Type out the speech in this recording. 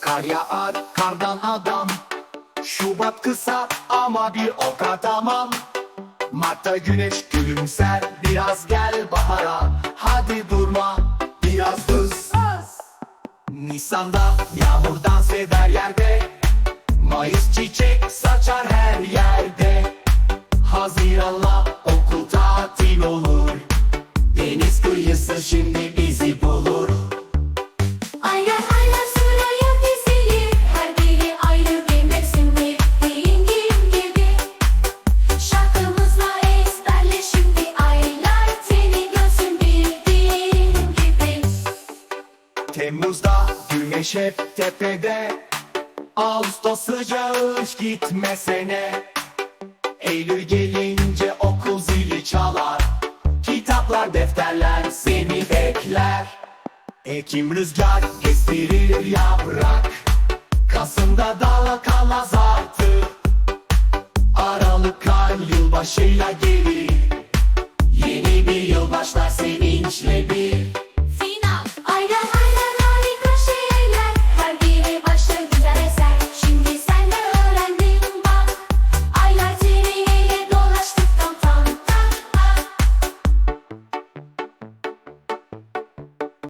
Kar yağar kardan adam. Şubat kısa ama bir ok atamam Mart'ta güneş gülümser Biraz gel bahara. Hadi durma biraz hız Nisan'da yağmur dans eder yerde. Mayıs çiçek saçar her yerde. Haziran'la okul tatil olur. Deniz kıyısı şimdi bizi bulur Temmuz'da güneş hep tepede. Ağustos sıcağı hiç gitmesene. Eylül gelince okul zili çalar. Kitaplar defterler seni bekler. Ekim rüzgar estirir yaprak. Kasım'da dala kalmaz artık. Aralık ay yılbaşıyla gelir. Yeni bir yıl başlar sevinçle bir